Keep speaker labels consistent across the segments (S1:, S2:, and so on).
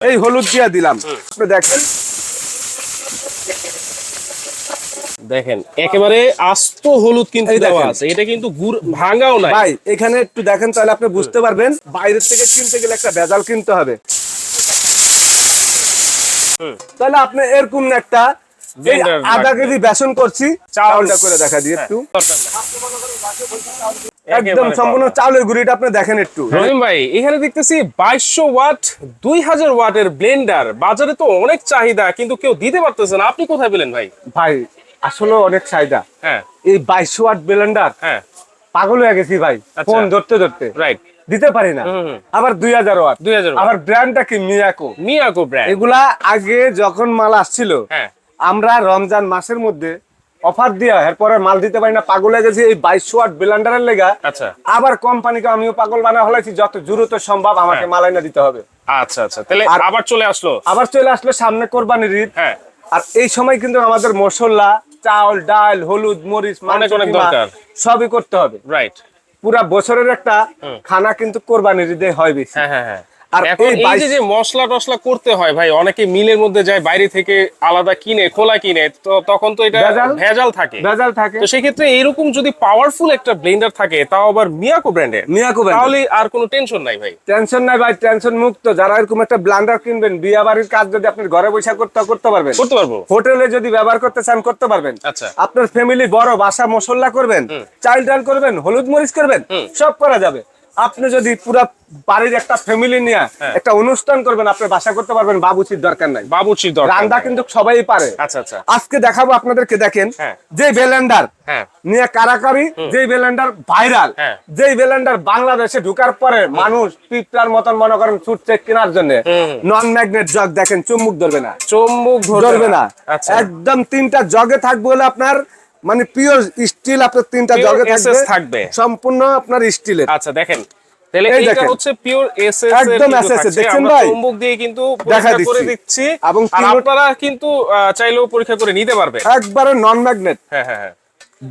S1: এই হলুদ দিয়া দিলাম। আপনি দেখেন।
S2: দেখেন একেবারে আস্ত হলুদ কিন্তু দেওয়া আছে। এটা কিন্তু গুড় ভাঙাও নাই।
S1: ভাই এখানে একটু দেখেন তাহলে আপনি বুঝতে পারবেন। বাইরের থেকে কিনতে গেলে একটা ভেজাল কিনতে হবে। তাহলে আপনি এরকম একটা আধা কেজি বেসন করছি। চাউলটা করে দেখা দিই একটু।
S2: নাই।
S1: একদম সম্পূর্ণ চাউলের গুঁড়িটা আপনি দেখেন একটু।
S2: রহিম ভাই এখানে দেখতেছি বাইশশো ওয়াট দুই হাজার ওয়াটের ব্লেন্ডার। বাজারে তো অনেক চাহিদা কিন্তু কেউ দিতে পারতেছে না। আপনি কোথায় পেলেন ভাই?
S1: ভাই আসলে অনেক চাহিদা।
S2: হ্যাঁ।
S1: এই বাইশশো ওয়াট ব্লেন্ডার
S2: হ্যাঁ।
S1: পাগল হয়ে গেছি ভাই
S2: আচ্ছা।
S1: ফোন ধরতে ধরতে।
S2: রাইট
S1: দিতে পারি না। আবার দুই হাজার ওয়াট।
S2: 2000 watt।
S1: আবার ব্র্যান্ডটা কি? মিয়াকো
S2: মিয়াকো ব্র্যান্ড
S1: এগুলা আগে যখন মাল আসছিল
S2: হ্যাঁ।
S1: আমরা রমজান মাসের মধ্যে অফার দিয়া এরপরে মাল দিতে পারি না। পাগল হয়ে গেছি এই বাইশশো ওয়াট ব্লেন্ডারের লেগা।
S2: আচ্ছা।
S1: আবার কোম্পানিকে আমিও পাগল বানা হলাইছি যত দ্রুত সম্ভব আমাকে
S2: হ্যাঁ।
S1: মাল এনে দিতে হবে।
S2: আচ্ছা আচ্ছা। তাহলে আবার চলে আসলো?
S1: আবার চলে আসলো সামনে কোরবানির ঈদ।
S2: হ্যাঁ।
S1: আর এই সময় কিন্তু আমাদের মশলা চাউল ডাল হলুদ মরিচ
S2: অনেক অনেক দরকার।
S1: সবই করতে হবে।
S2: রাইট
S1: পুরা বছরের একটা খানা কিন্তু কোরবানির ঈদে হয় বেশি।
S2: হ্যাঁ হ্যাঁ হ্যাঁ।
S1: আর এই
S2: যে মশলা টসলা করতে হয় ভাই অনেকে মিলের মধ্যে যায় বাইরে থেকে আলাদা কিনে খোলা কিনে তো তখন তো এটা
S1: ভেজাল?
S2: থাকে।
S1: ভেজাল থাকে।
S2: তো সেক্ষেত্রে এরকম যদি পাওয়ারফুল একটা ব্লেন্ডার থাকে তাও আবার মিয়াকো ব্র্যান্ডের
S1: মিয়াকো এর।
S2: তাহলে আর কোনো টেনশন নাই ভাই।
S1: টেনশন নাই ভাই টেনশন মুক্ত। যারা এরকম একটা ব্লান্ডার কিনবেন বিয়া বাড়ির কাজ যদি আপনি ঘরে বসে করতে করতে পারবেন।
S2: করতে পারব।
S1: হোটেলে যদি ব্যবহার করতে চান করতে পারবেন।
S2: আচ্ছা।
S1: আপনার ফ্যামিলি বড় বাসা মশলা করবেন চাল ডাল করবেন হলুদ মরিচ করবেন সব করা যাবে। আপনি যদি পুরা বাড়ির একটা ফ্যামিলি নিয়ে
S2: হ্যাঁ।
S1: একটা অনুষ্ঠান করবেন আপনি বাসা করতে পারবেন বাবুচির দরকার নাই।
S2: বাবুচির দরকার
S1: রান্না কিন্তু সবাই পারে।
S2: আচ্ছা আচ্ছা।
S1: আজকে দেখাবো আপনাদেরকে দেখেন
S2: হ্যাঁ।
S1: যে বেলেন্ডার
S2: হ্যাঁ।
S1: নিয়ে কারাকারি যেই বেলেন্ডার ভাইরাল। যেই বেলেন্ডার বাংলাদেশে ঢুকার পরে মানুষ পিঁপড়ার মতন মনে করেন ছুটছে কেনার জন্য। নন ম্যাগনেট জগ দেখেন চুম্বুক ধরবে না।
S2: চুম্বক
S1: ধরবে না।
S2: আচ্ছা।
S1: একদম তিনটা জগে থাকবে হলে আপনার মানে পিওর স্টিল আপনার তিনটা জগে থাকবে। সম্পূর্ণ আপনার স্টিলের।
S2: আচ্ছা দেখেন। তাহলে হচ্ছে পিওর এসএস
S1: একদম SS দেখছেন ভাই?
S2: চুম্বক দিয়ে কিন্তু পরীক্ষা করে
S1: দিচ্ছি। এবং
S2: আপনারা কিন্তু চাইলেও পরীক্ষা করে নিতে পারবে
S1: একবারে নন ম্যাগনেট
S2: হ্যাঁ হ্যাঁ হ্যাঁ।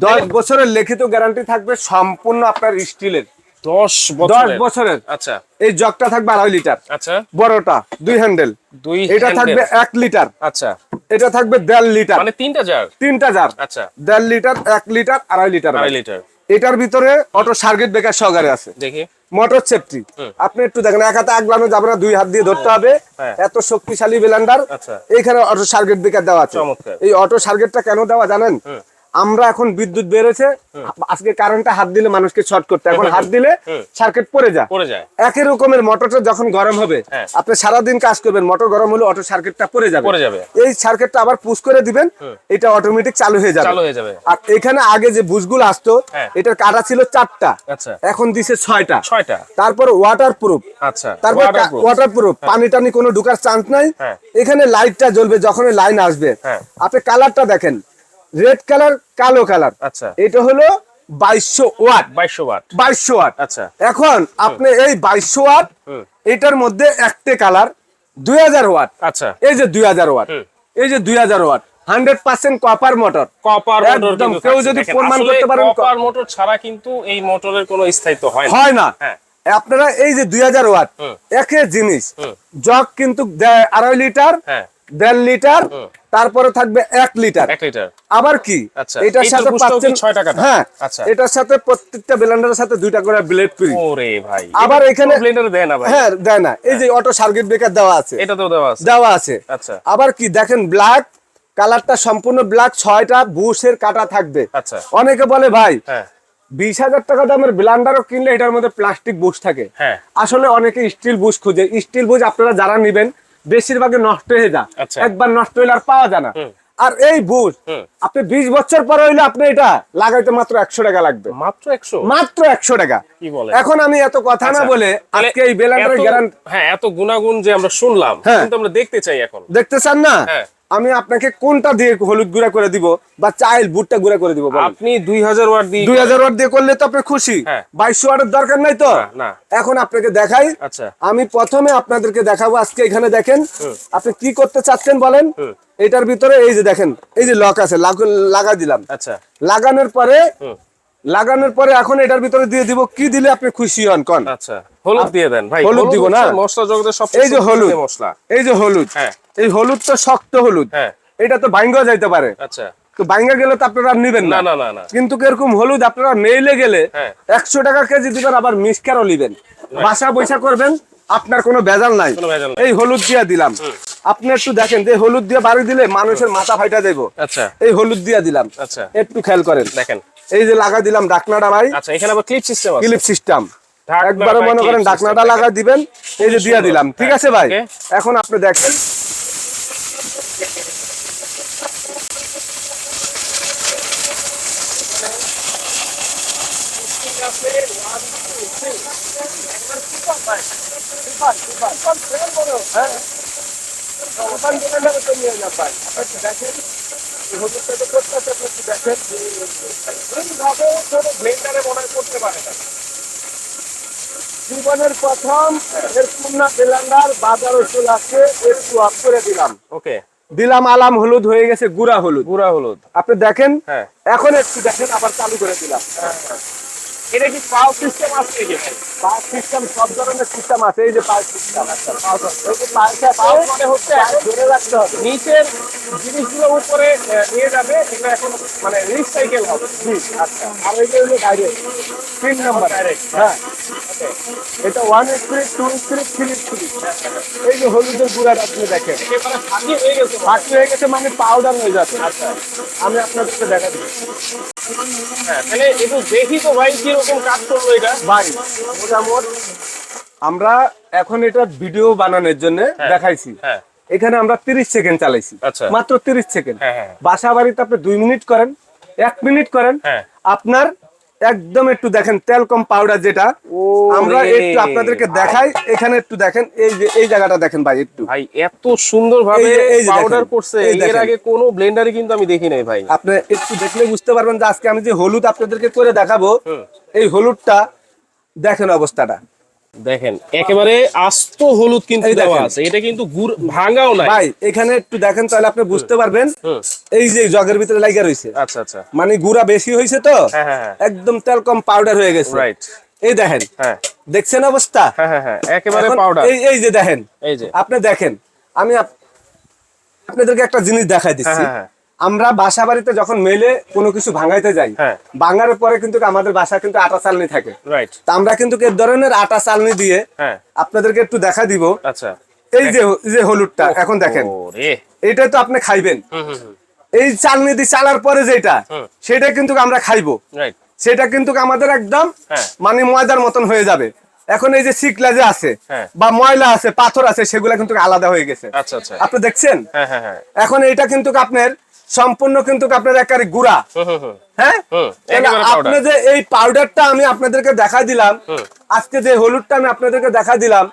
S1: দশ বছরের লিখিত গ্যারান্টি থাকবে সম্পূর্ণ আপনার স্টিলের।
S2: দশ
S1: দশ বছরের।
S2: আচ্ছা।
S1: এই জগটা থাকবে আড়াই লিটার।
S2: আচ্ছা।
S1: বড়টা দুই হ্যান্ডেল
S2: দুই
S1: এটা থাকবে এক লিটার।
S2: আচ্ছা।
S1: এটা থাকবে দেড় লিটার।
S2: মানে তিনটা জার
S1: তিনটা জার
S2: আচ্ছা।
S1: দেড় লিটার এক লিটার আড়াই লিটার।
S2: আড়াই লিটার।
S1: এটার ভিতরে অটো সার্কিট ব্রেকার সহকারে আছে।
S2: দেখি।
S1: Motor safety. আপনি একটু দেখেন এক হাতে আগলানো যাবে না দুই হাত দিয়ে ধরতে হবে।
S2: হ্যাঁ।
S1: এত শক্তিশালী ব্লেন্ডার
S2: আচ্ছা।
S1: এইখানে অটো সার্গেট বেকার দেওয়া আছে। এই অটো সার্গেটটা কেন দেওয়া জানেন? আমরা এখন বিদ্যুৎ বেড়েছে আজকে কারেন্টটা হাত দিলে মানুষকে শর্ট করতে এখন হাত দিলে সার্কিট পড়ে যায়।
S2: পড়ে যায়।
S1: একই রকমের মোটরটা যখন গরম হবে
S2: হ্যাঁ।
S1: আপনি সারাদিন কাজ করবেন মোটর গরম হলে অটো সার্কিটটা পড়ে যাবে।
S2: পড়ে যাবে।
S1: এই সার্কিটটা আবার পুশ করে দিবেন এটা অটোমেটিক চালু হয়ে যাবে।
S2: চালু হয়ে যাবে।
S1: আর এখানে আগে যে বুশগুলো আসতো
S2: হ্যাঁ।
S1: এটার কাটা ছিল চারটা।
S2: আচ্ছা।
S1: এখন দিছে ছয়টা।
S2: ছয়টা।
S1: তারপর ওয়াটার প্রুফ
S2: আচ্ছা
S1: তারপর। ওয়াটার প্রুফ পানি টানি কোনো ঢুকার চান্স নাই।
S2: হ্যাঁ।
S1: এখানে লাইটটা জ্বলবে যখন লাইন আসবে।
S2: হ্যাঁ।
S1: আপনি কালারটা দেখেন। রেড কালার কালো কালার
S2: আচ্ছা।
S1: এটা হলো বাইশশো ওয়াট।
S2: বাইশশো ওয়াট।
S1: বাইশশো ওয়াট।
S2: আচ্ছা।
S1: এখন আপনি এই বাইশশো ওয়াট এটার মধ্যে একটে কালার দুই হাজার ওয়াট।
S2: আচ্ছা।
S1: এই যে দুই হাজার ওয়াট। এই যে দুই হাজার watt. Hundred percent copper motor
S2: copper
S1: একদম, কেউ যদি প্রমাণ করতে পারেন,
S2: কপার মোটর ছাড়া কিন্তু এই মোটরের কোনো স্থায়িত্ব হয় না।
S1: হয় না।
S2: হ্যাঁ।
S1: আপনারা এই যে দুই হাজার ওয়াট। একই জিনিস জগ কিন্তু দে- আড়াই লিটার
S2: হ্যাঁ।
S1: দেড় লিটার তারপরে থাকবে এক লিটার।
S2: এক লিটার।
S1: আবার কি?
S2: আচ্ছা,
S1: এটার সাথে পাচ্ছেন
S2: ছয় টাকাটা?
S1: হ্যাঁ
S2: আচ্ছা।
S1: এটার সাথে প্রত্যেকটা ব্লেন্ডারের সাথে দুইটা করে ব্লেড ফ্রি
S2: ওরে ভাই
S1: আবার এখানে
S2: ব্লেন্ডারে দেয় না
S1: হ্যাঁ দেয় না। এই যে অটো সার্কিট ব্রেকার দেওয়া আছে।
S2: দেওয়া আছে।
S1: দেওয়া আছে।
S2: আচ্ছা।
S1: আবার কি? দেখেন ব্ল্যাক কালারটা সম্পূর্ণ ব্ল্যাক ছয়টা বুশের কাটা থাকবে।
S2: আচ্ছা।
S1: অনেকে বলে ভাই
S2: হ্যাঁ।
S1: বিশ হাজার টাকা দামের ব্লান্ডারও কিনলে এটার মধ্যে প্লাস্টিক বুশ থাকে।
S2: হ্যাঁ।
S1: আসলে অনেকে স্টিল বুশ খুঁজে। স্টিল বুশ আপনারা যারা নিবেন বেশিরভাগই নষ্ট হয়ে যায়।
S2: আচ্ছা।
S1: একবার নষ্ট হইলে আর পাওয়া যায় না। আর এই
S2: বুঝ
S1: আপনি বিশ বছর পরে হইলে আপনি এটা লাগাইতে মাত্র একশো টাকা লাগবে।
S2: মাত্র একশো?
S1: মাত্র একশো টাকা।
S2: কি বলে
S1: এখন আমি এত কথা না
S2: আচ্ছা,
S1: বলে আজকে এই
S2: বেলাটার
S1: গ্যারান্টি
S2: হ্যাঁ এত গুণাগুণ যে আমরা শুনলাম
S1: হ্যাঁ।
S2: কিন্তু আমরা দেখতে চাই এখন।
S1: দেখতে চান না?
S2: হ্যাঁ।
S1: আমি আপনাকে কোনটা দিয়ে হলুদ গুঁড়া করে দিব বা চাইল বুটটা গুঁড়া করে দিব
S2: আপনি দুই হাজার ওয়াট দিয়ে
S1: দুই হাজার ওয়াট দিয়ে করলে তো আপনি খুশি।
S2: হ্যাঁ।
S1: বাইশশো ওয়াটের দরকার নাই তো। এখন আপনাকে দেখাই।
S2: আচ্ছা।
S1: আমি প্রথমে আপনাদেরকে দেখাবো আজকে এখানে দেখেন। আপনি কি করতে চাচ্ছেন বলেন? এটার ভিতরে এই যে দেখেন এই যে লক আছে লাগ- লাগা দিলাম।
S2: আচ্ছা।
S1: লাগানোর পরে লাগানোর পরে এখন এটার ভিতরে দিয়ে দিব কি দিলে আপনি খুশি হন কন?
S2: আচ্ছা। হলুদ দিয়ে দেন ভাই।
S1: হলুদ দিব না?
S2: মশলা জগতের সব
S1: এই যে হলুদ।
S2: মশলা।
S1: এই যে হলুদ।
S2: হ্যাঁ।
S1: এই হলুদ তো শক্ত হলুদ।
S2: হ্যাঁ।
S1: এটা তো বাইঙ্গা যাইতে পারে।
S2: আচ্ছা।
S1: তো বাইঙ্গা গেলে তো আপনারা নিবেন
S2: না।
S1: না
S2: না
S1: কিন্তু এরকম হলুদ আপনারা মেইলে গেলে
S2: হ্যাঁ।
S1: একশো টাকা কেজি দিবেন আবার মিসকারও নিবেন। বাসা বৈশা করবেন আপনার কোনো ভেজাল নাই। এই হলুদ দিয়া দিলাম। আপনি একটু দেখেন যে হলুদ দিয়ে বাড়ি দিলে মানুষের মাথা ফাইটা দেবো
S2: আচ্ছা।
S1: এই হলুদ দিয়া দিলাম।
S2: আচ্ছা।
S1: একটু খেয়াল করেন।
S2: দেখেন।
S1: এই যে লাগা দিলাম ডাকনাটা ভাই।
S2: আচ্ছা এখানে আবার ক্লিপ সিস্টেম
S1: ক্লিপ সিস্টেম একবারে মনে করেন ডাকনাটা লাগা দিবেন এই যে দিয়া দিলাম। ঠিক আছে ভাই? এখন আপনি দেখেন। জীবনের প্রথম এরকম না বেলান্ডার বাজার ওষুধ আছে একটু অফ করে দিলাম।
S2: ওকে
S1: দিলাম আলাম হলুদ হয়ে গেছে গুড়া হলুদ।
S2: গুড়া হলুদ।
S1: আপনি দেখেন
S2: হ্যাঁ।
S1: এখন একটু দেখেন আবার চালু করে দিলাম।
S2: এটা কি পাও সিস্টেম আছে নাকি? ভাই
S1: পাওয়ার সিস্টেম সব ধরনের সিস্টেম আছে এই যে পাওয়ার সিস্টেম।
S2: পাও মানে হচ্ছে
S1: ধরে রাখতে হবে।
S2: নিচের জিনিসগুলো উপরে নিয়ে যাবে এটা এখন মানে রিসাইকেল হবে।
S1: জি আচ্ছা। আর এই যে হলো ডাইরেক্ট তিন নাম্বার হ্যাঁ। এটা one spirit two spirit three spirit এই যে হলুদের গুঁড়াটা আপনি দেখেন।
S2: ফাটিয়ে হয়ে গেছে।
S1: বাকি হয়ে গেছে মানে পাউডার হয়ে যাচ্ছে। আচ্ছা। আমি আপনাদেরকে দেখা দিই
S2: হ্যাঁ তাহলে একটু দেখি তো ভাই কীরকম
S1: আমরা এখন এটা ভিডিও বানানোর জন্য দেখাইছি
S2: হ্যাঁ
S1: এখানে আমরা 30 সেকেন্ড চালাইছি
S2: আচ্ছা।
S1: মাত্র 30 সেকেন্ড
S2: হ্যাঁ, হ্যাঁ।
S1: বাসা বাড়িতে আপনি দুই মিনিট করেন এক মিনিট করেন
S2: হ্যাঁ।
S1: আপনার একদম একটু দেখেন তেলকম পাউডার যেটা আমরা একটু আপনাদেরকে দেখাই এখানে একটু দেখেন এই যে এই জায়গাটা দেখেন ভাই একটু।
S2: ভাই এত সুন্দর ভাবে পাউডার করছে এর আগে কোনো ব্লেন্ডারে কিন্তু আমি দেখি নাই ভাই।
S1: আপনি একটু দেখলে বুঝতে পারবেন যে আজকে আমি যে হলুদ আপনাদেরকে করে দেখাবো এই হলুদটা দেখেন অবস্থাটা।
S2: দেখেন একেবারে আস্ত হলুদ কিন্তু দেওয়া আছে। এটা কিন্তু গুড় ভাঙাও নাই।
S1: ভাই এখানে একটু দেখেন তাহলে আপনি বুঝতে পারবেন। এই যে জগের ভিতরে লাগা রয়েছে
S2: আচ্ছা আচ্ছা।
S1: মানে গুড়া বেশি হয়েছে তো?
S2: হ্যাঁ, হ্যাঁ, হ্যাঁ।
S1: একদম তেল কম পাউডার হয়ে গেছে।
S2: রাইট
S1: এই দেখেন।
S2: হ্যাঁ।
S1: দেখছেন অবস্থা?
S2: হ্যাঁ হ্যাঁ হ্যাঁ। একেবারে পাউডার
S1: এই এই যে দেখেন।
S2: এই যে।
S1: আপনি দেখেন। আমি আপনাদেরকে একটা জিনিস দেখাই দিচ্ছি।
S2: হ্যাঁ, হ্যাঁ।
S1: আমরা বাসা বাড়িতে যখন মেলে কোনো কিছু ভাঙাইতে যাই
S2: হ্যাঁ।
S1: ভাঙার পরে কিন্তু আমাদের বাসা কিন্তু আটা চালনি থাকে। তা আমরা কিন্তু এ ধরনের আটা চালনি দিয়ে
S2: হ্যাঁ।
S1: আপনাদেরকে একটু দেখা দিব।
S2: আচ্ছা।
S1: এই যে যে হলুদটা এখন দেখেন। এটা তো আপনি খাইবেন। এই চালনি দিয়ে চালার পরে যেটা সেটা কিন্তু আমরা খাইবো। সেটা কিন্তু আমাদের একদম। মানে ময়দার মতন হয়ে যাবে। এখন এই যে শিকলা যে আছে। বা ময়লা আছে পাথর আছে সেগুলা কিন্তু আলাদা হয়ে গেছে।
S2: আচ্ছা আচ্ছা।
S1: আপনি দেখছেন? এখন এটা কিন্তু আপনার সম্পূর্ণ কিন্তু আপনার একেবারে গুড়া। হ্যাঁ? আপনি যে এই পাউডারটা আমি আপনাদেরকে দেখা দিলাম আজকে যে হলুদটা আমি আপনাদেরকে দেখা দিলাম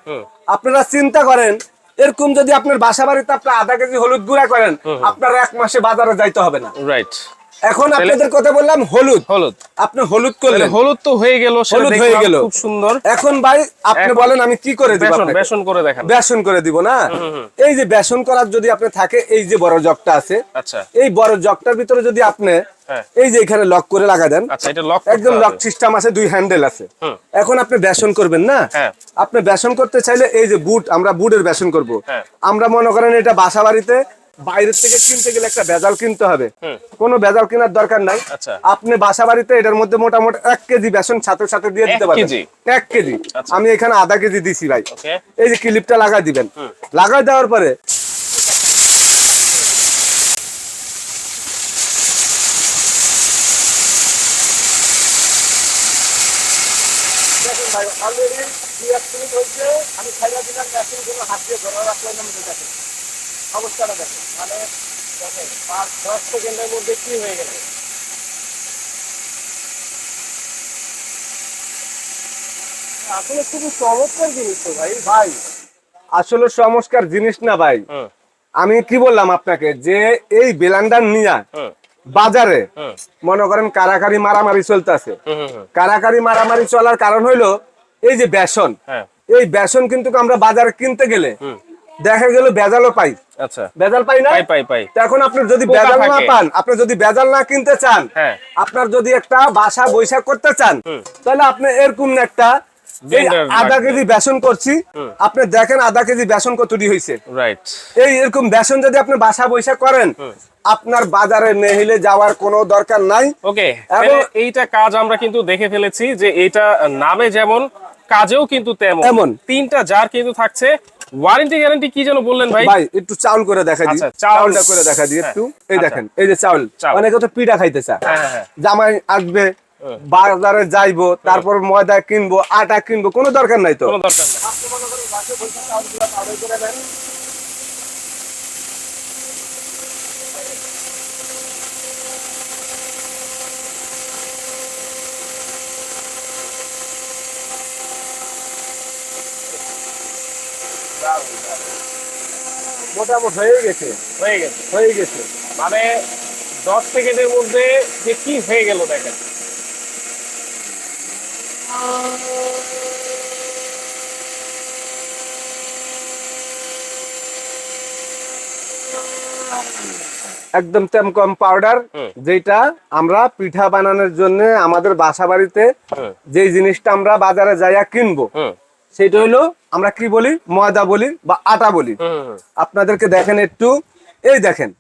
S1: আপনারা চিন্তা করেন এরকম যদি আপনার বাসা বাড়িতে আপনি আধা কেজি হলুদ গুঁড়া করেন আপনার এক মাসে বাজারে যাইতে হবে না।
S2: রাইট
S1: এখন আপনাদের কথা বললাম হলুদ।
S2: হলুদ।
S1: আপনি হলুদ করলেন।
S2: হলুদ তো হয়ে গেল
S1: হলুদ হয়ে গেল।
S2: খুব সুন্দর।
S1: এখন ভাই আপনি বলেন আমি কি করে দিব আপনাকে?
S2: বেসন করে দেখান
S1: বেসন করে দিব না? এই যে বেসন করার যদি আপনি থাকে এই যে বড় জগটা আছে
S2: আচ্ছা।
S1: এই বড় জগটার ভিতরে যদি আপনি
S2: হ্যাঁ।
S1: এই যে এখানে লক করে লাগা দেন
S2: আচ্ছা এটা লক
S1: একদম লক সিস্টেম আছে দুই হ্যান্ডেল আছে। এখন আপনি বেসন করবেন না?
S2: হ্যাঁ।
S1: আপনি বেসন করতে চাইলে এই যে বুট আমরা বুটের বেসন করব।
S2: হ্যাঁ।
S1: আমরা মনে করেন এটা বাসা বাড়িতে বাইরের থেকে কিনতে গেলে একটা বেজাল কিনতে হবে। কোনো বেজাল কেনার দরকার নাই।
S2: আচ্ছা।
S1: আপনি বাসা বাড়িতে এটার মধ্যে মোটামুটি এক কেজি বেসন সাথে সাথে দিয়ে দিতে
S2: এক
S1: পারবেন এক কেজি।
S2: আচ্ছা।
S1: আমি এখানে আধা কেজি দিছি ভাই। এই যে ক্লিপটা লাগাই দিবেন। লাগাই দেওয়ার পরে আমি খাইয়া দিলাম মেশিন হাত দিয়ে ধরে রাখলাম দেখেন। অবস্থাটা দেখেন। মানে দেখেন পাঁচ দশ সেকেন্ডের মধ্যে কি হয়ে গেল? আসলে খুবই চমৎকার জিনিস তো ভাই ভাই। আসলে চমৎকার জিনিস না ভাই? আমি কি বললাম আপনাকে? যে এই বেলান্ডার নিয়া বাজারে মনে করেন কারাকারি মারামারি চলতেছে। কারাকারি মারামারি চলার কারণ হইল এই যে বেসন।
S2: হ্যাঁ।
S1: এই বেসন কিন্তু আমরা বাজারে কিনতে গেলে দেখা গেল বেজালও পাই।
S2: আচ্ছা।
S1: বেজাল পাই না?
S2: পাই পাই
S1: এখন আপনি যদি বেজাল না পান আপনি যদি বেজাল না কিনতে চান
S2: হ্যাঁ।
S1: আপনার যদি একটা বাসা বৈশাখ করতে চান তাহলে আপনি এরকম একটা আধা কেজি বেসন করছি। আপনি দেখেন আধা কেজি বেসন কতটি হয়েছে
S2: রাইট
S1: এই এরকম বেসন যদি আপনি বাসা বৈশা করেন আপনার বাজারে নেহিলে যাওয়ার কোনো দরকার নাই।
S2: ওকে
S1: এবং-
S2: এইটা কাজ আমরা কিন্তু দেখে ফেলেছি যে এইটা নামে যেমন কাজেও কিন্তু তেমন।
S1: তেমন।
S2: তিনটা জার কিন্তু থাকছে ওয়ারেন্টি গ্যারান্টি কি যেন বললেন ভাই?
S1: ভাই একটু চাউল করে দেখা দিই।
S2: আচ্ছা,
S1: চাউলটা করে দেখা দিই একটু। এই
S2: আচ্ছা।
S1: দেখেন এই যে চাউল।
S2: মানে
S1: অনেকে তো পিঠা খাইতে চায়।
S2: হ্যাঁ, হ্যাঁ, হ্যাঁ।
S1: জামাই আসবে বাজারে যাইবো তারপর ময়দা কিনবো আটা কিনবো কোনো দরকার নাই তো।
S2: কোনো দরকার নেই।
S1: মোটামুটি হয়ে গেছে।
S2: হয়ে গেছে।
S1: হয়ে গেছে।
S2: মানে দশ সেকেন্ডের মধ্যে যে কি হয়ে গেল দেখেন।
S1: একদম তেমকম পাউডার যেটা আমরা পিঠা বানানোর জন্য আমাদের বাসা বাড়িতে যে জিনিসটা আমরা বাজারে যাইয়া কিনবো সেটা হলো আমরা কি বলি? ময়দা বলি বা আটা বলি। আপনাদেরকে দেখেন একটু। এই দেখেন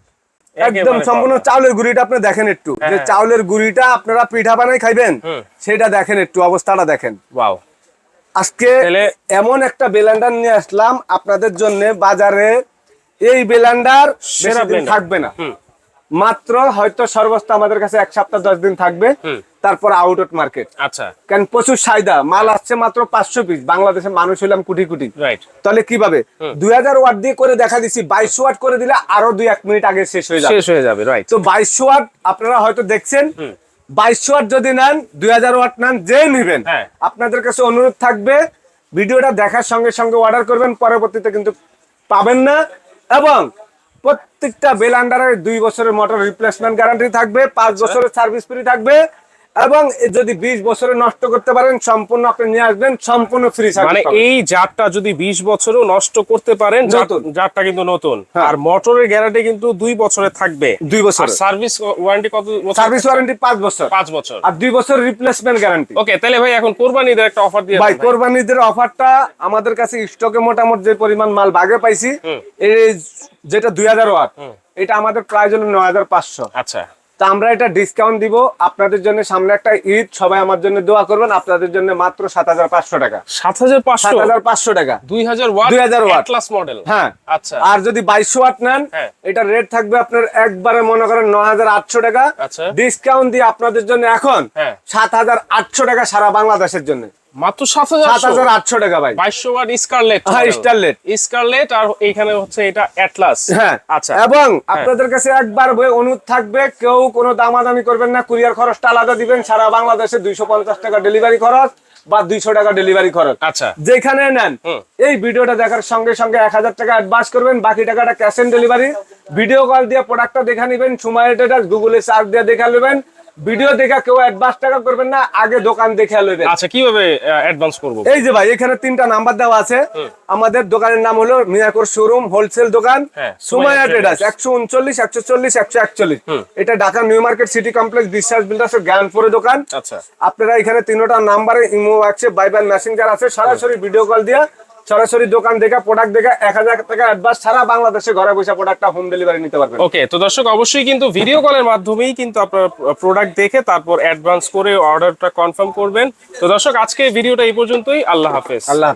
S1: একদম সম্পূর্ণ চাউলের গুঁড়িটা আপনি দেখেন একটু। যে
S2: হ্যাঁ।
S1: চাউলের গুড়িটা আপনারা পিঠা বানাই খাইবেন সেটা দেখেন একটু অবস্থাটা দেখেন। আজকে এমন একটা বেলান্ডার নিয়ে আসলাম আপনাদের জন্য বাজারে। এই বেলান্ডার বেশি দিন থাকবে না। মাত্র হয়তো সর্বোচ্চ আমাদের কাছে এক সপ্তাহ দশ দিন থাকবে। তারপর আউট অফ মার্কেট
S2: আচ্ছা।
S1: কারণ প্রচুর চাহিদা মাল আসছে মাত্র পাঁচশো পিস বাংলাদেশের মানুষ হইলাম কোটি কোটি। তাহলে কীভাবে? দুই হাজার ওয়াট দিয়ে করে দেখা দিচ্ছি বাইশশো ওয়াট করে দিলে আরও দুই এক মিনিট আগে শেষ হয়ে যাবে।
S2: শেষ হয়ে যাবে রাইট
S1: তো বাইশশো ওয়াট আপনারা হয়তো দেখছেন বাইশশো ওয়াট যদি নেন দুই হাজার ওয়াট নেন যে নিবেন।
S2: হ্যাঁ।
S1: আপনাদের কাছে অনুরোধ থাকবে ভিডিওটা দেখার সঙ্গে সঙ্গে অর্ডার করবেন পরবর্তীতে কিন্তু পাবেন না। এবং প্রত্যেকটা বেল আন্ডারের দুই বছরের মোটর রিপ্লেসমেন্ট গ্যারান্টি থাকবে পাঁচ বছরের সার্ভিস ফ্রি থাকবে। এবং যদি বিশ বছরে নষ্ট করতে পারেন সম্পূর্ণ আপনি নিয়ে আসবেন সম্পূর্ণ ফ্রি
S2: মানে এই জারটা যদি বিশ বছরও নষ্ট করতে পারেন
S1: নতুন।
S2: জারটা কিন্তু নতুন।
S1: হ্যাঁ।
S2: আর মোটরের গ্যারান্টি কিন্তু দুই বছরে থাকবে।
S1: দুই বছর।
S2: সার্ভিস ওয়ারেন্টি কত বছর
S1: সার্ভিস ওয়ারেন্টি পাঁচ বছর।
S2: পাঁচ বছর।
S1: আর দুই বছর রিপ্লেসমেন্ট গ্যারান্টি
S2: ওকে তাহলে ভাই এখন কোরবানিদের একটা অফার দিয়ে
S1: ভাই কোরবানিদের অফারটা আমাদের কাছে স্টকে মোটামুটি যে পরিমাণ মাল বাগে পাইছি এই যেটা দুই হাজার ওয়াট এটা আমাদের হলো নয় হাজার পাঁচশো।
S2: আচ্ছা।
S1: তা আমরা এটা ডিসকাউন্ট দিব। আপনাদের জন্য সামনে একটা ঈদ সবাই আমার জন্য দোয়া করবেন। আপনাদের জন্য মাত্র সাত হাজার পাঁচশো টাকা।
S2: সাত হাজার
S1: সাত
S2: পাঁচশো
S1: হাজার পাঁচশো টাকা।
S2: দুই হাজার ওয়াট
S1: 2000 watt।
S2: ক্লাস মডেল
S1: হ্যাঁ।
S2: আচ্ছা।
S1: আর যদি বাইশশো ওয়াট নেন
S2: হ্যাঁ।
S1: এটা রেট থাকবে আপনার একবারে মনে করেন নয় হাজার আটশো টাকা।
S2: আচ্ছা।
S1: ডিসকাউন্ট দিয়ে আপনাদের জন্য এখন
S2: হ্যাঁ।
S1: সাত হাজার আটশো টাকা সারা বাংলাদেশের জন্য।
S2: মাত্র সাত হাজার
S1: আটশো টাকা ভাই।
S2: বাইশশো ওয়াট স্কারলেট
S1: হ্যাঁ।
S2: স্কারলেট আর হচ্ছে এটা অ্যাটলাস
S1: হ্যাঁ
S2: আচ্ছা।
S1: এবং আপনাদের কাছে একবার অনুরোধ থাকবে কেউ কোনো দামাদামি করবেন না কুরিয়ার খরচটা আলাদা দিবেন সারা বাংলাদেশে দুইশো পঞ্চাশ টাকা ডেলিভারি খরচ বা দুইশো টাকা ডেলিভারি খরচ।
S2: আচ্ছা।
S1: যেখানে নেন এই ভিডিওটা দেখার সঙ্গে সঙ্গে এক হাজার টাকা অ্যাডভান্স করবেন বাকি টাকাটা cash on delivery video call দিয়ে প্রোডাক্টটা দেখে নেবেন সময় গুগলে সার্চ দিয়ে দেখে নেবেন। ভিডিও দেখা কেউ অ্যাডভান্স টাকা করবেন না আগে দোকান দেখে নেবেন
S2: আচ্ছা কীভাবে অ্যাডভান্স করব?
S1: এই যে ভাই এখানে তিনটা নাম্বার দেওয়া আছে। আমাদের দোকানের নাম হলো মিয়াকোর শোরুম হোলসেল দোকান
S2: হ্যাঁ,
S1: সুমাইয়া ট্রেডার্স। একশো উনচল্লিশ একশো চল্লিশ একশো একচল্লিশ। এটা Dhaka New Market City complex Biswas builders জ্ঞানপুরে দোকান।
S2: আচ্ছা।
S1: আপনারা এখানে তিনটা নাম্বারে ইমো আছে বাইবেল মেসেঞ্জার আছে সরাসরি ভিডিও কল দিয়া সরাসরি দোকান দেখা প্রোডাক্ট দেখা এক হাজার টাকা অ্যাডভান্স ছাড়া বাংলাদেশে ঘরে বসে প্রোডাক্টটা হোম ডেলিভারি নিতে পারবেন।
S2: ওকে তো দর্শক অবশ্যই কিন্তু ভিডিও কলের মাধ্যমেই কিন্তু আপনার প্রোডাক্ট দেখে তারপর অ্যাডভান্স করে অর্ডারটা কনফার্ম করবেন। তো দর্শক আজকে ভিডিওটা এই পর্যন্তই। আল্লাহ হাফেজ।
S1: আল্লাহ